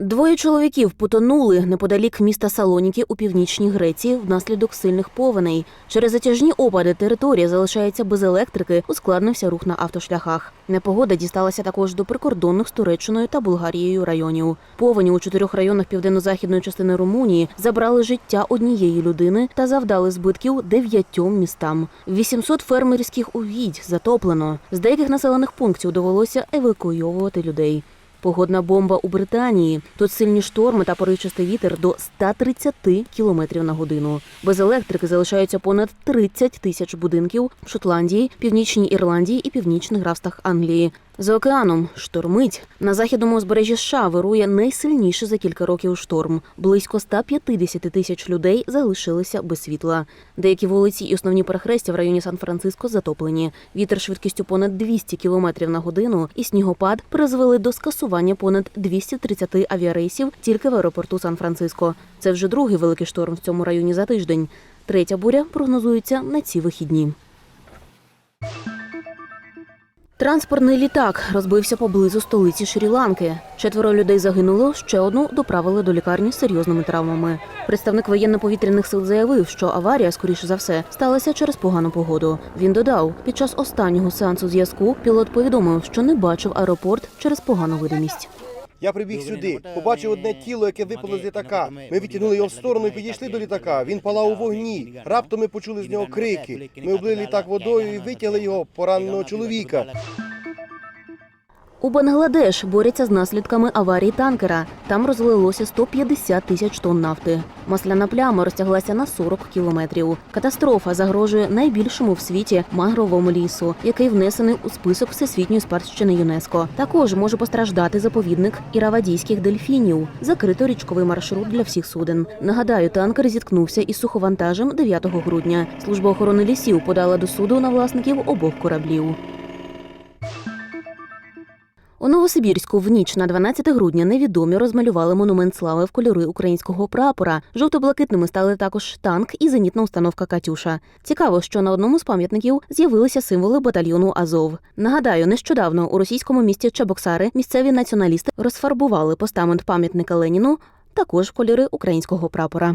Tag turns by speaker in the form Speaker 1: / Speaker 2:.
Speaker 1: Двоє чоловіків потонули неподалік міста Салоніки у північній Греції внаслідок сильних повеней. Через затяжні опади територія залишається без електрики, ускладнився рух на автошляхах. Непогода дісталася також до прикордонних з Туреччиною та Болгарією районів. Повені у чотирьох районах південно-західної частини Румунії забрали життя однієї людини та завдали збитків дев'ятьом містам. 800 фермерських угідь затоплено. З деяких населених пунктів довелося евакуйовувати людей. Погодна бомба у Британії. Тут сильні шторми та поривчастий вітер до 130 км на годину. Без електрики залишаються понад 30 тисяч будинків в Шотландії, Північній Ірландії і північних графствах Англії. За океаном штормить. На західному узбережжі США вирує найсильніший за кілька років шторм. Близько 150 тисяч людей залишилися без світла. Деякі вулиці і основні перехрестя в районі Сан-Франциско затоплені. Вітер швидкістю понад 200 км на годину і снігопад призвели до скасування понад 230 авіарейсів тільки в аеропорту Сан-Франциско. Це вже другий великий шторм в цьому районі за тиждень. Третя буря прогнозується на ці вихідні. Транспортний літак розбився поблизу столиці Шрі-Ланки. Четверо людей загинуло, ще одну доправили до лікарні з серйозними травмами. Представник воєнно-повітряних сил заявив, що аварія, скоріше за все, сталася через погану погоду. Він додав, під час останнього сеансу зв'язку пілот повідомив, що не бачив аеропорт через погану видимість.
Speaker 2: Я прибіг сюди, побачив одне тіло, яке випало з літака. Ми відтягнули його в сторону і підійшли до літака. Він палав у вогні. Раптом ми почули з нього крики. Ми облили літак водою і витягли його пораненого чоловіка.
Speaker 1: У Бангладеш борються з наслідками аварії танкера. Там розлилося 150 тисяч тонн нафти. Масляна пляма розтяглася на 40 кілометрів. Катастрофа загрожує найбільшому в світі мангровому лісу, який внесений у список всесвітньої спадщини ЮНЕСКО. Також може постраждати заповідник іравадійських дельфінів, закрито річковий маршрут для всіх суден. Нагадаю, танкер зіткнувся із суховантажем 9 грудня. Служба охорони лісів подала до суду на власників обох кораблів. У Новосибірську в ніч на 12 грудня невідомі розмалювали монумент слави в кольори українського прапора. Жовто-блакитними стали також танк і зенітна установка Катюша. Цікаво, що на одному з пам'ятників з'явилися символи батальйону Азов. Нагадаю, нещодавно у російському місті Чебоксари місцеві націоналісти розфарбували постамент пам'ятника Леніну також кольори українського прапора.